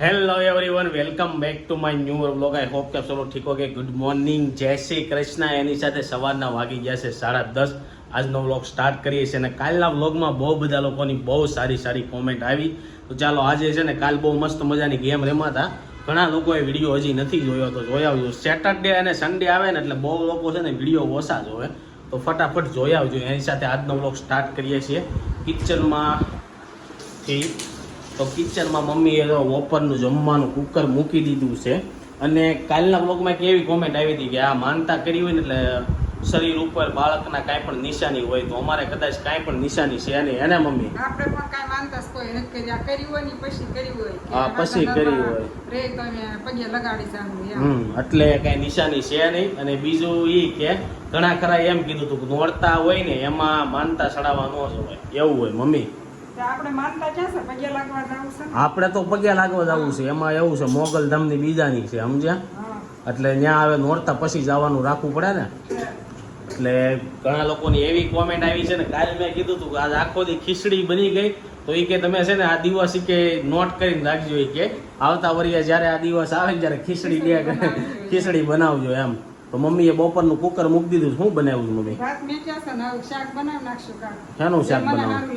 Hello everyone welcome back to my new vlog I hope કે ચલો ઠીક કે ગુડ મોર્નિંગ જય શ્રી કૃષ્ણ. એની સાથે સવારના વાગી ગયા છે સાડા દસ. આજનો વ્લોગ સ્ટાર્ટ કરીએ છીએ અને કાલના વ્લોગમાં બહુ બધા લોકોની બહુ સારી સારી કોમેન્ટ આવી. તો ચાલો આજે છે ને કાલ બહુ મસ્ત મજાની ગેમ રમાતા ઘણા લોકોએ વીડિયો હજી નથી જોયો તો જોઈ આવજો. સેટરડે અને સન્ડે આવે ને એટલે બહુ લોકો છે ને વીડિયો ઓછા જોવે. તો ફટાફટ જોઈ આવજો. એની સાથે આજનો વ્લોગ સ્ટાર્ટ કરીએ છીએ. કિચનમાં થી તો કિચનમાં મમ્મીએ તો બપોરનું જમવાનું કુકર મૂકી દીધું છે. અને કાલના બ્લોગમાં એક એવી કોમેન્ટ આવી હતી કે આ માનતા કરી હોય ને એટલે શરીર ઉપર બાળકના કાંઈ પણ નિશાની હોય તો અમારે કદાચ કાંઈ પણ નિશાની છે નહીં. એને મમ્મી? આપણે પણ કાંઈ માનતા કોઈ કર્યા કર્યું હોય ને પછી કર્યું હોય. હા, પછી કરી હોય. રે પગે લગાડી એટલે કાંઈ નિશાની છે નહીં. અને બીજું એ કે ઘણા ખરા એમ કીધું હતું કે નોરતા હોય ને એમાં માનતા ચડાવવા ન હોય એવું હોય મમ્મી? આપણે તો પગે લાગવા જવું છે. એમાં એવું છે મોગલ ધામની બીજાની છે સમજ્યા? એટલે ત્યાં આવે નોરતા પછી જવાનું રાખવું પડે ને? એટલે ઘણા લોકોની એવી કોમેન્ટ આવી છે ને કાલે મેં કીધું હતું કે આજ આખો દી ખીચડી બની ગઈ તો એ કે તમે છે ને આ દિવસ કે નોટ કરીને રાખજો એ કે આવતા વરિયા જ્યારે આ દિવસ આવે ત્યારે ખીચડી દે ખીચડી બનાવજો એમ. તો મમ્મીએ બપોરનું કુકર મૂકી દીધું શું બનાવ્યું મમ્મી? ભાત મેક્યા છે ને શાક બનાવી નાખશું શાક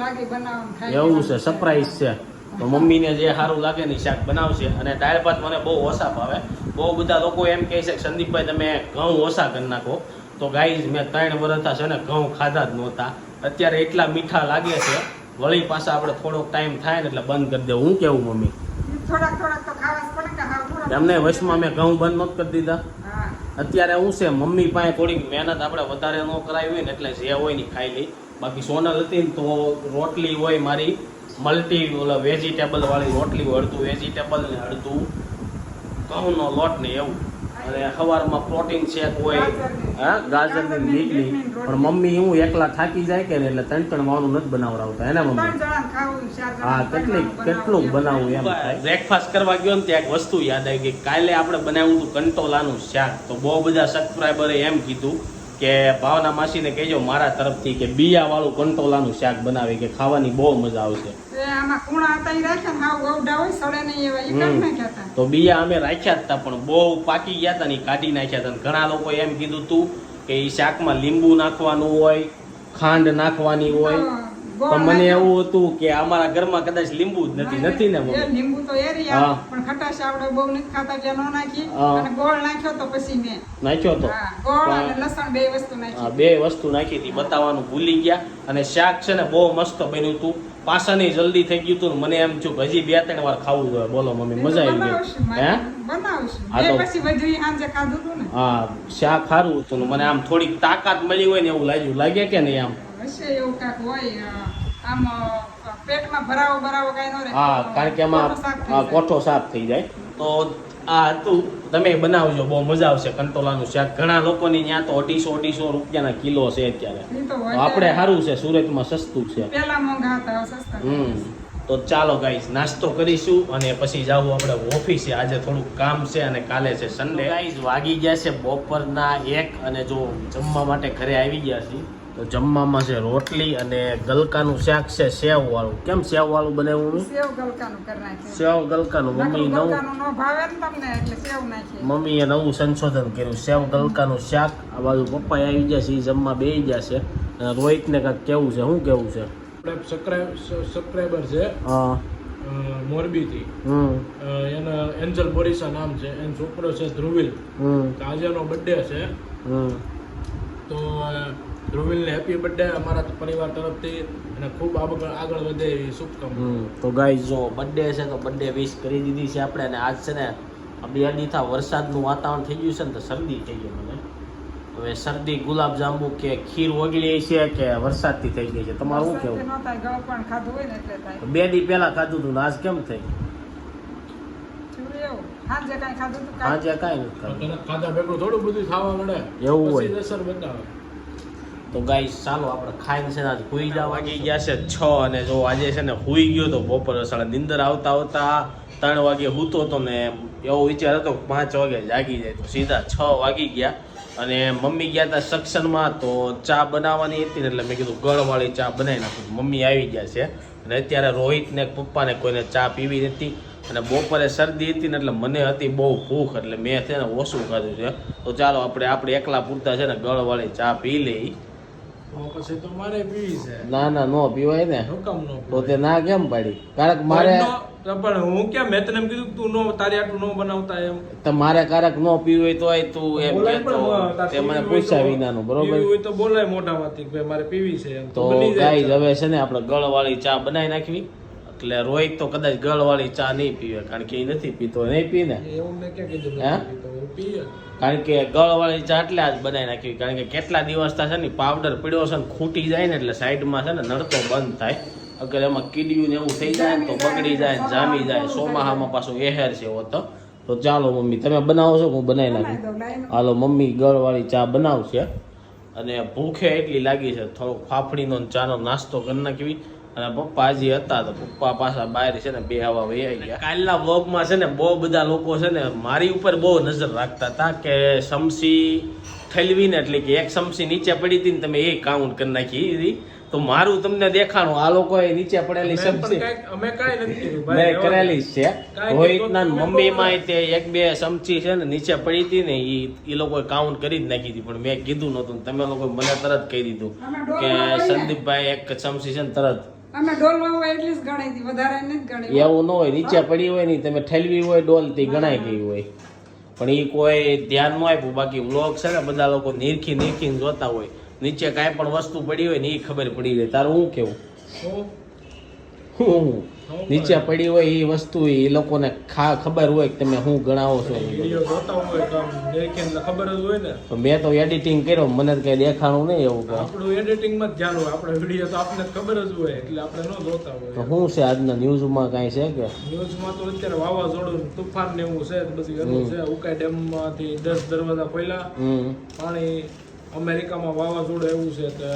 લાગે બનાવવાનું એવું છે. સરપ્રાઈઝ છે. તો મમ્મીને જે સારું લાગે ને શાક બનાવશે. અને દાળ ભાત મને બહુ ઓછા ભાવે. બહુ બધા લોકો એમ કહે છે કે સંદીપભાઈ તમે ઘઉં ઓછા કરી નાખો. તો ગાઈઝ મેં ત્રણ વર્ષ છે ને ઘઉં ખાધા જ નહોતા. અત્યારે એટલા મીઠા લાગે છે. વળી પાછા આપણે થોડોક ટાઈમ થાય ને એટલે બંધ કરી દે હું કેવું મમ્મી? એમને વચમાં મેં ઘઉં બંધ નહોત કરી દીધા. અત્યારે હું છે, મમ્મી પાસે થોડીક મહેનત આપણે વધારે ન કરાવી હોય ને એટલે જે હોય ને ખાઈ લઈ. બાકી સોનલ હતી ને તો રોટલી હોય મારી, મલ્ટી, ઓલા વેજીટેબલ વાળી રોટલી હોય, અડધું વેજીટેબલ ને અડધું ઘઉંનો લોટ ને એવું. અને સવારમાં પ્રોટીન શેક હોય હા? ગાજરની નીકળી. પણ મમ્મી હું એકલા થાકી જાય કે ને એટલે ત્રણ ત્રણ વાળું નથી બનાવડાવતા એને મમ્મી? હા કેટલી કેટલું બનાવવું. એમ બ્રેકફાસ્ટ કરવા ગયો ને ત્યાં એક વસ્તુ યાદ આવી ગઈ. કાલે આપણે બનાવ્યું હતું કંટોલાનું શાક. તો બહુ બધા સબસ્ક્રાઈબરે એમ કીધું કે ભાવના માસીને કહેજો મારા તરફથી કે બિયા વાળું કંટોલાનું શાક બનાવી કે ખાવાની બહુ મજા આવશે. તો બિયા અમે રાખ્યા હતા પણ બહુ પાકી ગયા હતા ને કાઢી નાખ્યા હતા ઘણા લોકો એમ કીધું હતું કે એ શાકમાં લીંબુ નાખવાનું હોય ખાંડ નાખવાની હોય. પણ મને એવું હતું કે અમારા ઘરમાં કદાચ લીંબુ જ નથી નથી ને લીંબુ તો એરિયા પણ ખટાશ આપણે બહુ નથી ખાતા એટલે ન નાખી અને ગોળ નાખ્યો તો પછી મેં. નાખ્યો તો? ગોળ અને લસણ બે વસ્તુ નાખી. બે વસ્તુ નાખી હતી બતાવવાનું ભૂલી ગયા. અને શાક છે ને બહુ મસ્ત બન્યું હતું. પાછાની જલ્દી થઈ ગયું હતું મને એમ છું હજી બે ત્રણ વાર ખાવું જોઈએ. બોલો મમ્મી મજા આવી ગઈ. હે? હા શાક સારું હતું ને મને આમ થોડીક તાકાત મળી હોય ને એવું લાગ્યું. લાગે કે નહીં આમ? હશે એવું કાંક હોય આમ પેટમાં ભરાવો ભરાવો કાંઈ ન રહે. હા કારણ કે એમાં કોઠો સાફ થઈ જાય. તો આ હતું. તમે બનાવજો બહુ મજા આવશે કંટોલાનું શાક. ઘણા લોકોની ત્યાં તો અઢીસો અઢીસો રૂપિયાના કિલો છે અત્યારે. આપણે સારું છે સુરતમાં સસ્તું છે. પેલા મોંઘા હતા હવે સસ્તા. હમ. તો ચાલો ગાઈસ નાસ્તો કરીશું અને પછી જાવું આપણે ઓફિસે આજે થોડુંક કામ છે અને કાલે છે સન્ડે ગાઈસ વાગી ગયા છે બપોરના એક અને જો જમવા માટે ઘરે આવી ગયા છીએ. તો જમવામાં છે રોટલી અને ગલકાનું શાક છે સેવ વાળું કેમ સેવ વાળું બનાવ્યું સેવ ગલકાનું કરી સેવ ગલકાનું. મમ્મી નવું ગલકાનું ન ભાવે ને તમને એટલે સેવ નાખી. મમ્મીએ નવું સંશોધન કર્યું. સેવ ગલકાનું શાક. આ બાજુ પપ્પા આવી જશે છે ઈ જમવા બે ગયા છે. અને રોહિતને કાંઈક કેવું છે? શું કેવું છે? સબસ્ક્રાઈબર છે હા. મોરબીથી. હમ. એના એન્જલ બોરીસા નામ છે. એનો છોકરો છે ધ્રુવિલ. આજે એનો બર્થડે છે. તો ધ્રુવિલને હેપી બર્થડે અમારા પરિવાર તરફથી અને ખૂબ આગળ આગળ વધે એવી શુભકામના. તો ગાઈ જો બર્થડે છે તો બર્થડે વિશ કરી દીધી છે આપણે અને આજ છે ને આ બે દીથા વરસાદનું વાતાવરણ થઈ ગયું છે ને તો શરદી થઈ ગઈ મને. હવે શરદી ગુલાબ જાંબુ કે ખીર ઓગળી છે કે વરસાદથી થઈ ગઈ છે? તમારું શું કેવું? ન થાય ગળ પણ ખાધું હોય ને એટલે થાય. બે દી પહેલા ખાધું હતું ને આજ કેમ થઈ? સાંજે કાંઈ ખાધું હતું સાંજે કાંઈ નથી ખાધું. ખાધા ભેગું થોડું બધું ખાવા મળે. એવું હોય. અસર બતાવે. તો ગાઈસ ચાલો આપણે ખાઈને છે ને આજ હુઈ જવા વાગી ગયા છે છ અને જો આજે છે ને હુઈ ગયો તો બપોર સાડા નિંદર આવતા આવતા ત્રણ વાગે હૂતો હતો ને એવો વિચાર હતો કે પાંચ વાગે જાગી જાય તો સીધા છ વાગી ગયા. અને મમ્મી ગયા હતા સક્ષનમાં તો ચા બનાવવાની હતી ને એટલે મેં કીધું ગળવાળી ચા બનાવી નાખું. મમ્મી આવી ગયા છે. અને અત્યારે રોહિતને પપ્પાને કોઈને ચા પીવી નથી. અને બપોરે શરદી હતી ને એટલે મને હતી બહુ ભૂખ એટલે મેં છે ને ઓછું ખાધું છે. તો ચાલો આપણે આપણે એકલા પૂરતા છે ને ગળવાળી ચા પી લઈ ના ના નો પીવાય ને. તો તે ના કેમ પાડી? કારણ મારે પણ હું કેમ મેં તને એમ કીધું તું નો તારી આટલું નો બનાવતા એમ. તમારે કારક નો પીવું તું એમ તાર તે મને પૂછ્યા તો- વિનાનું બરોબર? હોય તો બોલાય મોટામાંથી ભાઈ મારે પીવી છે એમ. તો ગાઈઝ હવે છે ને આપણે ગળવાળી ચા બનાવી નાખવી. એટલે રોહિત તો કદાચ ગળવાળી ચા નહીં પીવે કારણ કે એ નથી પીતો નહીં પી ને એવું મેં ક્યાં કીધું કારણ કે ગળવાળી ચા એટલે આજ બનાવી નાખી. કારણ કે કેટલા દિવસ છે ને પાવડર પીડ્યો છે ને ખૂટી જાય ને એટલે સાઈડમાં છે ને નડતો બંધ થાય. અગર એમાં કીડિયું ને એવું થઈ જાય ને તો બગડી જાય ને જામી જાય. સોમાહામાં પાછું એહેર છે એવો તો. તો ચાલો મમ્મી તમે બનાવો છો હું બનાવી નાખું? હાલો મમ્મી ગળવાળી ચા બનાવશે. અને ભૂખે એટલી લાગી છે થોડોક ફાફડીનો ચાનો નાસ્તો કરી નાખવી. અને પપ્પા હજી હતા તો પપ્પા પાછા બહાર છે ને બે હવા વૈયા ગયા. કાલના વ્લોગમાં છે ને બહુ બધા લોકો છે ને મારી ઉપર બહુ નજર રાખતા હતા કે શમસી ઠલવીને એટલે કે એક શમસી નીચે પડી હતી ને તમે એ કાઉન્ટ કરી નાખી હતી તો મારું તમને દેખાણું આ લોકોએ નીચે પડેલી શમસી સમસી અમે કાંઈ નથી મેં કરેલી જ છે રોહિતના મમ્મીમાં તે એક બે ચમચી છે ને નીચે પડી હતી ને એ એ લોકોએ કાઉન્ટ કરી જ નાખી હતી પણ મેં કીધું નહોતું તમે લોકો મને તરત કહી દીધું કે. સંદીપભાઈ એક ચમચી છે ને તરત અમે ડોલમાં હોય એટલી જ ગણી હતી વધારે નથી ગણી એવું ન હોય નીચે પડી હોય નહીં તમે ઠેલવી હોય ડોલથી ગણાઈ ગઈ હોય. પણ એ કોઈ ધ્યાન ન આપ્યું. બાકી વ્લોગ છે ને બધા લોકો નીરખી નિરખીને જોતા હોય. નીચે કાંઈ પણ વસ્તુ પડી હોય ને એ ખબર પડી જાય. તારું શું કેવું? નીચે પડી હોય એ વસ્તુ એ લોકોને ખા ખબર હોય કે તમે શું ગણાવો છો. વીડિયો જોતા હોય તો આમ ખબર જ હોય ને. મેં તો એડિટિંગ કર્યો મને કઈ દેખાણું નહીં એવું આપણું એડિટિંગમાં ધ્યાન હોય આપણે વીડિયો તો આપણને ખબર જ હોય એટલે આપણે ન જોતા તો શું છે આજના ન્યૂઝમાં કાંઈ છે કે? ન્યૂઝમાં તો અત્યારે વાવાઝોડું તુફાન ને એવું છે બધી એનું છે ઉકાઈ ડેમમાંથી દસ દરવાજા ખોલ્યા. પાણી અમેરિકામાં વાવાઝોડું એવું છે કે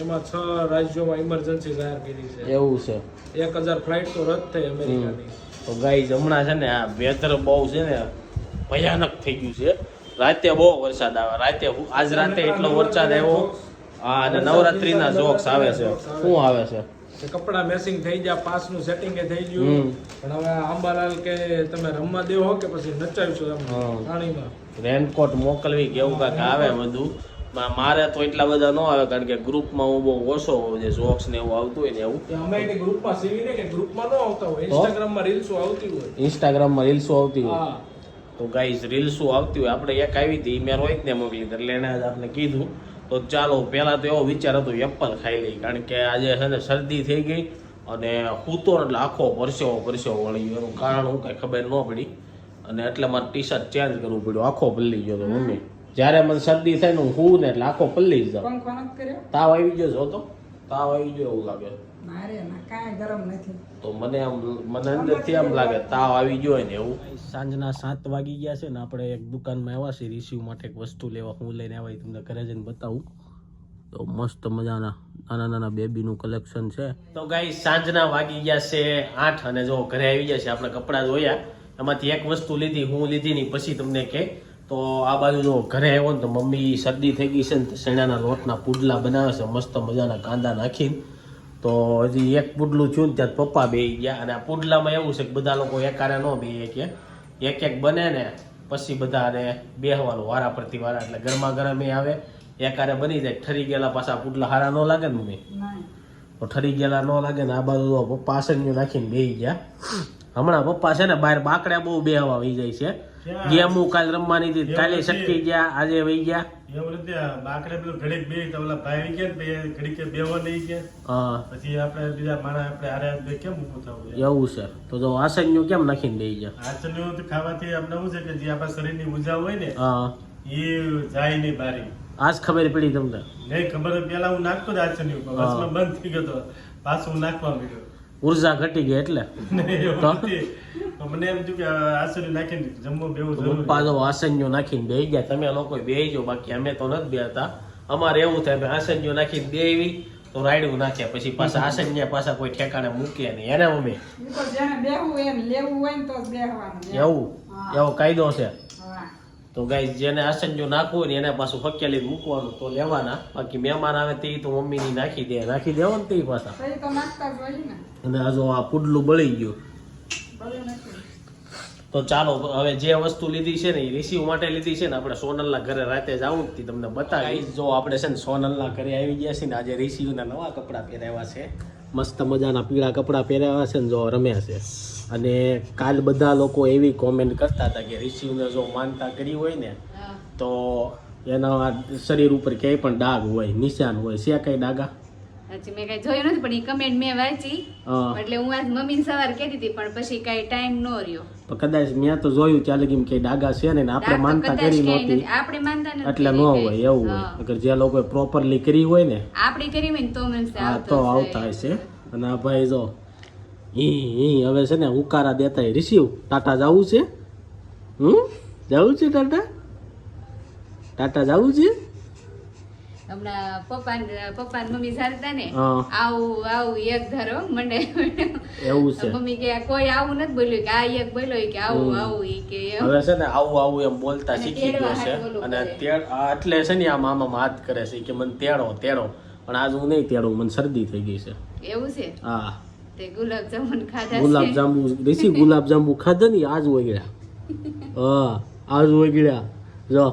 એમાં છ રાજ્યોમાં ઇમરજન્સી જાહેર કરી છે. એવું છે. એક હજાર ફ્લાઇટ તો રદ થઈ અમેરિકાની. તો ગાઈઝ હમણાં છે ને આ વેધર બહુ છે ને ભયાનક થઈ ગયું છે. રાતે બહુ વરસાદ આવે. રાતે આજ રાતે એટલો વરસાદ આવ્યો. હા અને નવરાત્રીના જોક્સ આવે છે. શું આવે છે? કપડા મેસિંગ થઈ ગયા પાસનું સેટિંગ થઈ ગયું. પણ હવે આંબાલાલ કે તમે રમવા દેવો કે પછી નચાવીશું એમ પાણીમાં રેનકોટ મોકલવી કે એવું કાંઈક આવે બધું. મારે તો એટલા બધા ન આવે કારણ કે ગ્રુપમાં હું બહુ ઓછો હોઉં જે જોક્સ ને એવું આવતું હોય ને એવું. અમે એને ગ્રુપમાં સીવીને કે ગ્રુપમાં ન આવતા હોય. ઇન્સ્ટાગ્રામમાં રીલ્સો આવતી હોય. ઇન્સ્ટાગ્રામમાં રીલ્સો આવતી હોય? તો ગાઈઝ રીલ્સો આવતી હોય. આપણે એક આવી હતી ઈ મેં રોહિતને મોકલી એટલે એણે આજે આપણે કીધું. તો ચાલો પહેલા તો એવો વિચાર હતો એપલ ખાઈ લઈ. કારણ કે આજે છે ને શરદી થઈ ગઈ અને હૂતો એટલે આખો પરસેવો પરસેવો વળી ગયો. એનું કારણ હું કાંઈ ખબર ન પડી. અને એટલે મારે ટી શર્ટ ચેન્જ કરવું પડ્યું. આખો ભલી ગયો હતો મમ્મી. જ્યારે મને શરદી થાય ને હું હું ને એટલે આખો પલ્લી જ જાઉં. તાવ આવી ગયો છો તો? તાવ આવી ગયો એવું લાગે. ના તો મને આમ મને અંદરથી આમ લાગે તાવ આવી ગયો હોય ને એવું. સાંજના સાત વાગી ગયા છે ને આપણે એક દુકાનમાં આવ્યા છે રિસીવ માટે એક વસ્તુ લેવા. હું લઈને આવ્યા તમને ઘરે જઈને બતાવું. તો મસ્ત મજાના નાના નાના બેબીનું કલેક્શન છે. તો ગાઈ સાંજના વાગી ગયા છે આઠ અને જો ઘરે આવી ગયા છે આપણે કપડાં ધોયા એમાંથી એક વસ્તુ લીધી હું લીધી નહીં પછી તમને કે તો આ બાજુ જો ઘરે આવ્યો ને તો મમ્મી શરદી થઈ ગઈ છે ને તો શેણાના લોટના પુડલા બનાવે છે મસ્ત મજાના કાંદા નાખીને. તો હજી એક પુડલું થયું ને ત્યાં પપ્પા બે ગયા અને આ પુડલામાં એવું છે કે બધા લોકો એકારે ન બે કે એક. એક બને ને પછી બધાને બેહવાનું વારા પરથી વારા એટલે ગરમા ગરમ એ આવે એકારે બની જાય ઠરી ગયેલા પાછા પુડલા હારા ન લાગે ને મમ્મી? તો ઠરી ગયેલા ન લાગે ને આ બાજુ પપ્પા આસનીઓ નાખીને બેહી ગયા. હમણાં પપ્પા છે ને બહાર બાકડે બહુ બેહવા આવી જાય છે. ગેમો કાલ રમવાની હતી. કાલે શક્તિ ગયા આજે વહી ગયા. એવું રીતે બાકડે પેલું ઘડીક બે તમારા ઓલા ભાઈ ગયા બે ઘડીક બે નહીં ગયા. હા. પછી આપણે બીજા માણસ આપણે આરે કેમ ઊભું થવું એવું છે. તો જો આસનીઓ કેમ નાખીને દઈ ગયા? તો ખાવાથી આપણે શું છે કે જે આપણા શરીરની ઊર્જા હોય ને હા. એ જાય નહીં બારી. આજ ખબર પડી તમને? નહીં ખબર પેલા હું નાખતો જ ઉપર. બંધ થઈ ગયો તો પાછું નાખવા માંડ્યો. ઊર્જા ઘટી ગઈ એટલે. મને એમ થયું કે આચરણી નાખીને જમવું બેવું પપ્પા જો આસનીઓ નાખીને બેહી ગયા. તમે લોકો બેહી જાઓ બાકી અમે તો નથી બેહતા. અમારે એવું થાય કે આસન્યો નાખીને બે તો રાયડું નાખ્યા પછી પાછા આસન્યા પાછા કોઈ ઠેકાણે મૂકીએ નહીં. એને મમ્મી એ તો જેને બેહવું એને લેવું હોય ને તો જ બેહવાનું. એમ. એવું એવો કાયદો છે. તો ગાઈ જેને આસનજો નાખવું હોય ને એને પાછું ફકેલી મૂકવાનું તો લેવાના. બાકી મહેમાન આવે તે તો મમ્મીની નાખી દે નાખી દેવો ને તે પાછા. તો એ તો નાખતા જ હોય ને. અને આ જો આ પુડલું બળી ગયું. તો ચાલો હવે જે વસ્તુ લીધી છે ને એ રિસીવ માટે લીધી છે ને આપણે સોનલના ઘરે રાતે જાવું જ તમને બતાવી જો આપણે છે ને સોનલના ઘરે આવી ગયા છીએ ને આજે રિસીવના નવા કપડાં પહેરાવ્યા છે. મસ્ત મજાના પીળા કપડાં પહેર્યા છે ને જો રમ્યા છે. અને કાલ બધા લોકો એવી કોમેન્ટ કરતા હતા કે ઋષિને જો માનતા કરી હોય ને તો એના શરીર ઉપર ક્યાંય પણ ડાઘ હોય નિશાન હોય. છે કઈ ડાઘા? હજી મેં કઈ જોયું નથી પણ એ કમેન્ટ મેં વાંચી. એટલે હું આજ મમ્મીને સવાર કહેતી હતી પણ પછી કઈ ટાઈમ ન રહ્યો. તો કદાચ મેં તો જોયું ચાલે કેમ કે ડાગા છે ને આપણે માનતા કરી નહોતી. એટલે ન હોય એવું હોય. અગર જે લોકોએ પ્રોપરલી કરી હોય ને આપણે કરી હોય ને તો મને તો આવતા હશે. અને આ ભાઈ જો હી હી હવે છે ને ઉકારા દેતા રિસીવ ટાટા જવું છે? હમ? જવું છે ટાટા? ટાટા જવું છે? હમણાં પપ્પા પપ્પા ને મમ્મી સાથે ને આવું આવું એક ધારો મને એવું છે. મમ્મી કે કોઈ આવું નથી બોલ્યું. કે આ એક બોલ્યો કે આવું આવું ઈ કે. એમ. હવે છે ને આવું આવું એમ બોલતા શીખી ગયો છે. અને તેડ એટલે છે ને આ મામા હાથ કરે છે કે મને તેડો તેડો. પણ આજ હું નહીં તેડું મને શરદી થઈ ગઈ છે. એવું છે? હા. તે ગુલાબ જાંબુ ખાધા ગુલાબ જાંબુ દેશી ગુલાબ જાંબુ ખાધા ને આજ વગડ્યા હા આજ વગડ્યા જો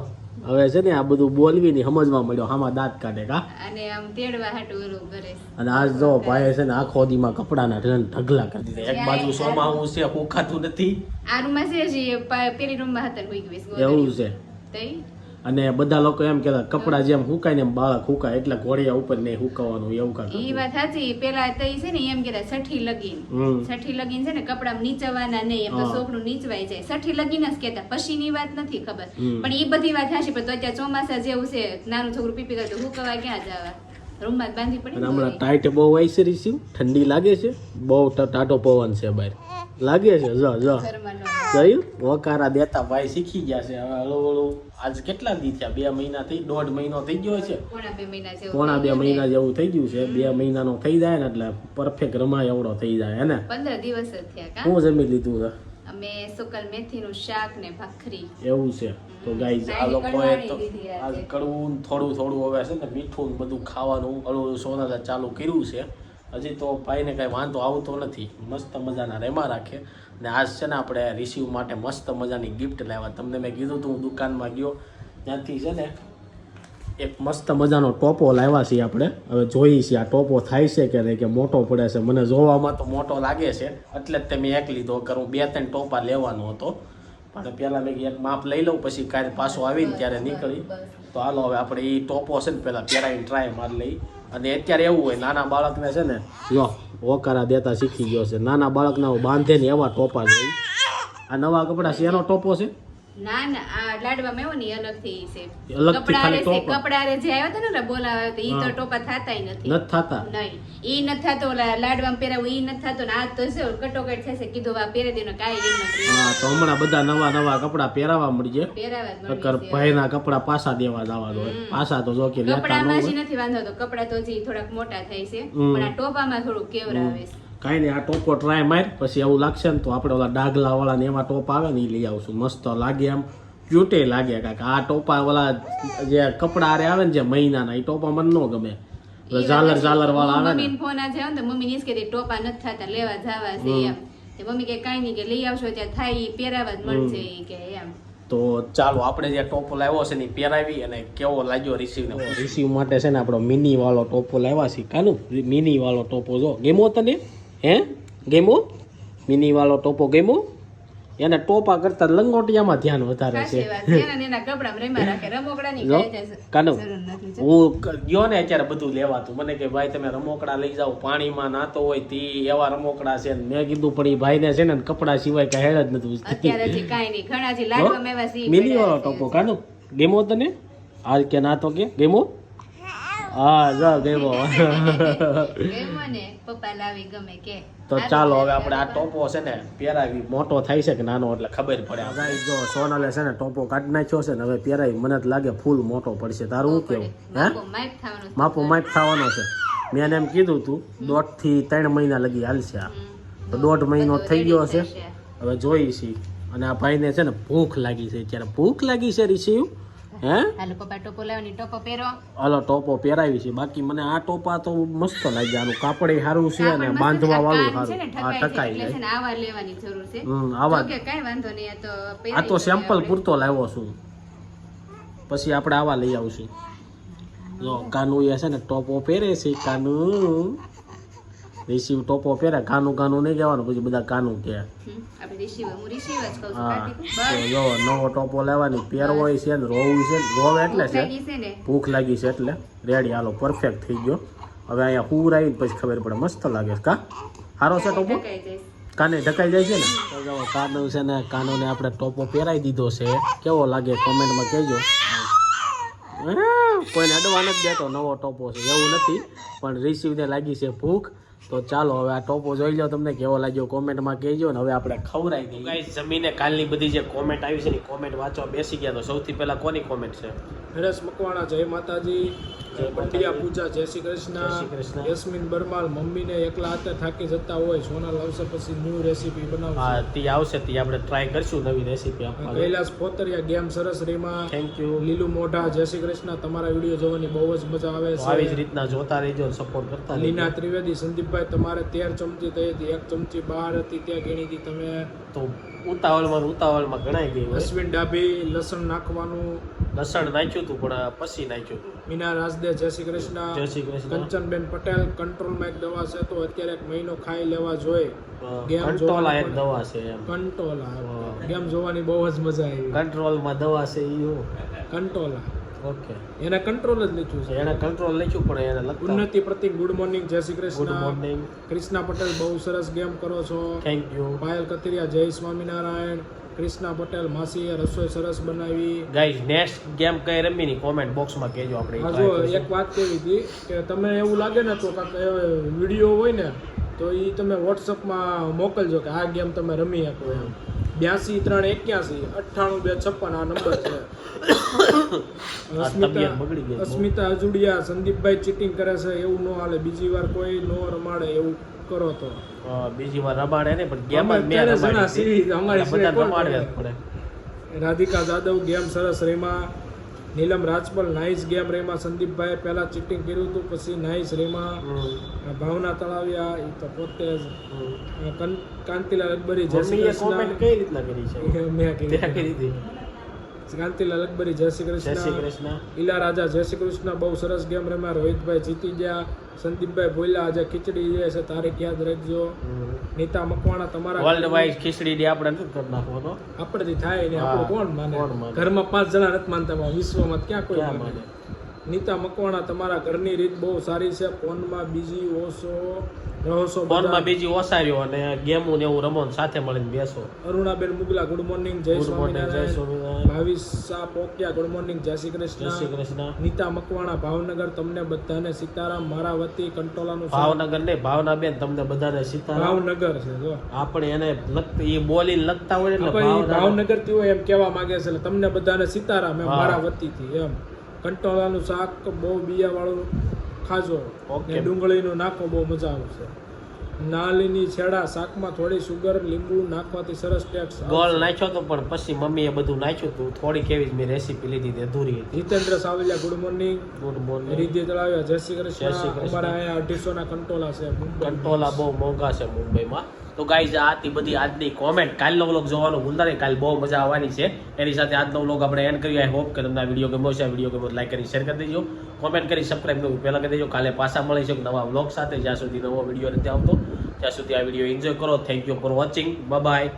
હવે છે ને આ બધું બોલવી ને સમજવા મળ્યો આમાં દાંત કાઢે કા? અને આમ તેડવા હાટું ઓલું કરે અને આજ જો ભાઈ છે ને આખો દીમાં કપડાના ઢગલા ઢગલા કરી દીધા. એક બાજુ સોમાવું છે હુકાતું નથી. આ રૂમમાં છે પેલી રૂમમાં હતા એવું છે. તઈ? અને બધા લોકો એમ કહેતા કપડા જેમ હુકાય ને એમ બાળક હુકાય એટલે ઘોડિયા ઉપર નહીં હુકાવાનું એવું કાંઈક ઈ વાત સાચી. પેલા તઈ છે ને એમ કહેતા છઠ્ઠી લગીન. છઠ્ઠી લગીન છે ને કપડા નીચવાના નહીં એમ તો સોકડું નીચવાય જાય. છઠ્ઠી લગીન જ કહેતા. પછીની વાત નથી ખબર. પણ ઈ બધી વાત હાશી પણ તો અત્યારે ચોમાસા જેવું છે નાનું છોકરું પીપી કરતું તો હું ક્યાં જવા? રૂમમાં બાંધી પડી હમણાં ટાઈટ બહુ આવી છે રિસીવ ઠંડી લાગે છે. બહુ ટાટો પવન છે બહાર લાગે છે? જો જો. જોયું વકારા દેતા ભાઈ શીખી ગયા છે. હવે હળુ હળુ આજ કેટલા દી થયા? બે મહિના થઈ દોઢ મહિનો થઈ ગયો છે. પોણા બે મહિના જેવું થઈ ગયું છે. બે મહિનાનો થઈ જાય ને એટલે પરફેક્ટ રમાય એવડો થઈ જાય હે ને? પંદર દિવસ હું જમી લીધું છે. અમે સુકલ મેથીનું શાક ને ભાખરી. એવું છે. તો ગાઈઝ આ લોકો લોકોએ તો આજ કડવું થોડું થોડું હવે છે ને મીઠું બધું ખાવાનું અળું સોનાદા ચાલુ કર્યું છે. હજી તો ભાઈને કાંઈ વાંધો આવતો નથી. મસ્ત મજાના રેમાં રાખે. ને આજ છે ને આપણે રિસીવ માટે મસ્ત મજાની ગિફ્ટ લાવ્યા. તમને મેં કીધું હતું હું દુકાનમાં ગયો. ત્યાંથી છે ને એક મસ્ત મજાનો ટોપો લાવ્યા છીએ આપણે. હવે જોઈએ છીએ આ ટોપો થાય છે કે નહીં કે મોટો પડે છે. મને જોવામાં તો મોટો લાગે છે. એટલે જ તે મેં એક લીધો કરું બે ત્રણ ટોપા લેવાનો હતો. પણ પહેલાં મેં એક માપ લઈ લઉં, પછી કાલે પાછો આવીને ત્યારે નીકળી. તો હાલો, હવે આપણે એ ટોપો છે ને પહેલાં પહેરાવીને ટ્રાય મારી લઈ. અને અત્યારે એવું હોય, નાના બાળકને છે ને, જો, હોકારા દેતા શીખી ગયો છે. નાના બાળકના બાંધે ને એવા ટોપા જોઈ આ નવા કપડા એનો ટોપો છે? ના ના આ લાડવામાં એવો ની ઈ અલગથી છે. કપડા રે છે, કપડા રે જે આવ્યો હતો ને બોલાવ્યો હતા ઈ તો ટોપા થાતાય નથી. નથી થાતા. નહીં. ઈ નથી થાતો ઓલા લાડવામાં પહેરાવું ઈ નથી થાતો ને આ તો છે કટોકટ થશે કીધું વા પહેરે દેનો કાઈ એમ નથી. હા તો હમણાં બધા નવા નવા કપડા પહેરાવા મળીએ. પહેરાવા મળી છે. ભાઈના કપડા પાછા દેવા જવા દો પાછા તો જો કે લેતા ન કપડામાં હોય નથી વાંધો તો કપડા તો જી થોડાક મોટા થાય છે. પણ આ ટોપામાં થોડું કેવરાવે છે. કાંઈ નહીં આ ટોપો ટ્રાય માર પછી એવું લાગશે ને તો આપણે ઓલા ડાગલા વાળા ને એવા ટોપ આવે ને એ લઈ આવશું. મસ્ત લાગે એમ ક્યુટે લાગે કાંક. આ ટોપા ઓલા જે કપડા આરે આવે ને જે મહિનાના એ ટોપા મને ન ગમે. ઝાલર ઝાલર વાળા આવે ને. ફોન આ જાય ને મમ્મી નીસ કે ટોપા નથી થતા લેવા જાવા છે એમ. તે મમ્મી કે કાંઈ નહીં કે લઈ આવશો ત્યાં થાય એ પહેરાવા જ મળશે કે એમ. તો ચાલો આપણે જે ટોપો લાવ્યો છે ને એ પહેરાવી અને કેવો લાગ્યો રિસીવ ને રિસીવ માટે છે ને આપણો મિની વાળો ટોપો લાવ્યા છે. કાનું? મિની વાળો ટોપો જો. ગેમો તને? હે? ગેમો મિની વાળો ટોપો ગેમો એને ટોપા કરતા લંગોટિયામાં ધ્યાન વધારે છે. કાનું હું ગયો ને અત્યારે બધું લેવાતું. મને કે ભાઈ તમે રમોકડા લઈ જાઓ પાણીમાં નાતો હોય તે એવા રમોકડા છે. ને મેં કીધું પણ એ ભાઈને છે ને કપડા સિવાય કઈ હેડ જ નથી મિની વાળો ટોપો. કાનો ગેમો તને? આજ કે નાતો કે ગેમો હા જો ગેમો પપ્પા લાવી ગમે કે? તો ચાલો હવે આપણે આ ટોપો છે ને પહેરાવી. મોટો થાય છે કે નાનો એટલે ખબર પડે ભાઈ જો સોનલે છે ને ટોપો કાઢી નાખ્યો છે ને હવે પહેરાવી મને જ લાગે ફૂલ મોટો પડશે. તારું શું કેવું? હે? માપો માપ થવાનું છે. થવાનો છે. મેં એને એમ કીધું તું દોઢથી ત્રણ મહિના લગી હાલશે આ. તો દોઢ મહિનો થઈ ગયો છે. હવે જોઈશી અને આ ભાઈને છે ને ભૂખ લાગી છે. ત્યારે ભૂખ લાગી છે રિસીવ હે? પપ્પા ટોપો લાવવાની ટોપો પહેરો. હાલો ટોપો પહેરાવી છે. બાકી મને આ ટોપા તો મસ્ત લાગ્યા આનું. કાપડ સારું છે અને. બાંધવા આ વાળું સારું. જાય ટકાઈ એટલે છે જાય. ને આવા લેવાની જરૂર છે. હમ આવા કે કાંઈ વાંધો નહીં આ તો આ તો સેમ્પલ પૂરતો લાવ્યો છું. પછી આપણે આવા લઈ આવશું. જો કાનુ એ છે ને ટોપો પહેરે છે કાનુ. રિસીવ ટોપો પહેરે કાનું કાનુ નહીં કહેવાનું પછી બધા કાનું કહે. હું જ નવો ટોપો લેવાની પહેરવો છે ને રોવું છે ને રોવે એટલે છે. ભૂખ લાગી છે એટલે. રેડી હાલો પરફેક્ટ થઈ ગયો. હવે અહીંયા પૂર આવી પછી ખબર પડે મસ્ત લાગે કા? સારો છે ટોપો? કાને ઢકાઈ જાય છે ને? તો જો કાનો છે ને કાનોને આપણે ટોપો પહેરાવી દીધો છે. કેવો લાગે કોમેન્ટમાં કહેજો. કોઈને અડવા નથી દેતો નવો ટોપો છે એવું નથી. પણ રિસીવને લાગી છે ભૂખ. તો ચાલો હવે આ ટોપો જોઈ લો તમને કેવો લાગ્યો. કોમેન્ટમાં કહેજો ને હવે આપણે ખવડાવી ગઈ ગાઈસ જમીને કાલની બધી જે કોમેન્ટ આવી છે ને કોમેન્ટ વાંચવા બેસી ગયા તો સૌથી પહેલા કોની કોમેન્ટ છે? હરેશ મકવાણા જય માતાજી. પંડ્યા પૂજા જય શ્રી કૃષ્ણ. યસ્મિન યસ્મીન બરમાલ મમ્મીને એકલા હાથે થાકી જતા હોય સોનલ આવશે પછી ન્યુ રેસીપી બનાવશે. હા તી આવશે તી આપણે ટ્રાય કરશું નવી રેસીપી આપવા કૈલાસ પોતરિયા ગેમ સરસ રીમાં. થેન્ક યુ લીલુ મોઢા જય શ્રી કૃષ્ણ. તમારા વીડિયો જોવાની બહુ જ મજા આવે છે. આવી જ રીતના જોતા રહેજો સપોર્ટ કરતા લીના ત્રિવેદી સંદીપભાઈ તમારે તેર ચમચી થઈ હતી એક ચમચી બહાર હતી ત્યાં ગણી હતી તમે. તો ઉતાવળમાં ઉતાવળમાં ગણાઈ ગઈ અશ્વિન ડાભી લસણ નાખવાનું. લસણ નાખ્યું હતું પણ પછી નાખ્યું હતું. મીના રાજદે જય શ્રી કૃષ્ણ. જય શ્રી કૃષ્ણ. કંચનબેન પટેલ કંટ્રોલમાં એક દવા છે તો અત્યારે એક મહિનો ખાઈ લેવા જોઈએ. ગેમ કંટ્રોલા એક દવા છે એમ. કંટોલા હા. ગેમ જોવાની બહુ જ મજા આવી. કંટ્રોલમાં દવા છે એ કંટ્રોલા ઓકે. એને કંટ્રોલ જ લીધું છે. એને કંટ્રોલ લખ્યું પણ એને લખતા ઉન્નતિ પ્રતિક ગુડ મોર્નિંગ જય શ્રી ગુડ કૃષ્ણ મોર્નિંગ. ક્રિષ્ના પટેલ બહુ સરસ ગેમ કરો છો. થેન્ક યુ પાયલ કતિરિયા જય સ્વામિનારાયણ. ક્રિષ્ના પટેલ માસીએ રસોઈ સરસ બનાવી. ગાઈઝ નેક્સ્ટ ગેમ કઈ રમી ની? કોમેન્ટ બોક્સમાં કહેજો આપણે હા જો એક વાત કેવી હતી કે તમે એવું લાગે ને તો કાંક વીડિયો હોય ને તો એ તમે વોટ્સઅપમાં મોકલજો કે આ ગેમ તમે રમી શકો એમ. બ્યાસી ત્રણ એક્યાસી અઠ્ઠાણું બે છપ્પન આ નંબર છે. અસ્મિતા અજુડિયા સંદીપભાઈ ચીટિંગ કરે છે એવું ન હાલે. બીજી વાર કોઈ નો રમાડે એવું કરો તો. બીજી વાર રમાડે ને પણ ગેમ જ મેં રમાડી અમારી બધા રમાડે? પડે. રાધિકા જાદવ ગેમ સરસ રેમા. નીલમ રાજપલ નાઇસ ગેમ રેમાં. સંદીપભાઈ પહેલા ચીટિંગ કર્યું હતું પછી નાઇસ રેમાં. ભાવના તળાવિયા એ તો પોતે જ. કાંતિલાલ અકબરી જય શ્રી કૃષ્ણ. કઈ રીતના કરી છે? મેં કરી હતી. કાંતિલાલ અકબરી જય શ્રી જય શ્રી કૃષ્ણ. કૃષ્ણ ઈલા રાજા જય શ્રી કૃષ્ણ. બહુ સરસ ગેમ રમ્યા. રોહિતભાઈ જીતી ગયા. સંદીપભાઈ બોલ્યા આજે ખીચડી જે છે તારીખ યાદ રાખજો. નીતા મકવાણા તમારા વર્લ્ડ વાઇડ ખીચડી ડે આપણે નથી કરી નાખવાનો. આપણેથી થાય ને આપણું કોણ માને? ઘરમાં પાંચ જણા નથી માનતા વિશ્વમાં ક્યાં કોઈ માને? નીતા મકવાણા તમારા ઘરની રીત બહુ સારી છે. ફોનમાં બીજી ઓછો રહો ફોનમાં બીજી ઓસાર્યો અને ગેમો ને એવું રમો સાથે મળીને બેસો. અરુણાબેન મુગલા ગુડ મોર્નિંગ જય સ્વામિનારાયણ. ભાવિશ શાહ પોકિયા ગુડ મોર્નિંગ જય શ્રી જય શ્રી કૃષ્ણ. કૃષ્ણ નીતા મકવાણા ભાવનગર તમને બધાને સીતારામ મારા વતી કંટોલાનું નું ભાવનગર ને ભાવના બેન તમને બધાને સીતારામ. ભાવનગર છે જો. આપણે એને લખતા એ બોલી લખતા હોય એટલે ભાવનગરથી હોય એમ કહેવા માંગે છે એટલે તમને બધાને સીતારામ એમ મારા મારા વતીથી એમ. કંટોલાનું શાક બહુ બિયા વાળું ખાજો. ઓકે. ડુંગળી ડુંગળીનું નાખો બહુ મજા આવશે. નાલીની છેડા શાકમાં થોડી સુગર લીંબુ નાખવાથી સરસ ટેક્સ ગોળ નાખ્યો તો પણ પછી મમ્મીએ બધું નાખ્યું હતું. થોડીક એવી જ મેં રેસીપી લીધી હતી અધૂરી Jitendra Savaliya good morning good morning Riddhi Talavia જય શ્રી કૃષ્ણ. અમારા અહીંયા અઢીસો ના કંટોલા છે કંટોલા બહુ મોંઘા છે મુંબઈમાં. તો ગાઈઝ આ હતી બધી આજની કોમેન્ટ કાલનો વ્લોગ જોવાનું ભૂલતા નહીં. કાલ બહુ મજા આવવાની છે. એની સાથે આજનો વ્લોગ આપણે એન્ડ કરીએ. આઈ હોપ કે તમને આ વીડિયો ગમ્યો છે આ વીડિયો ગમ્યો લાઈક કરી શેર કરી દેજો. કોમેન્ટ કરી સબસ્ક્રાઈબ કરવું પહેલાં કરી દેજો. કાલે પાછા મળીશું નવા વ્લોગ સાથે. જ્યાં સુધી નવો વીડિયો નથી આવતો, ત્યાં સુધી આ વીડિયો એન્જોય કરો. Thank you for watching bye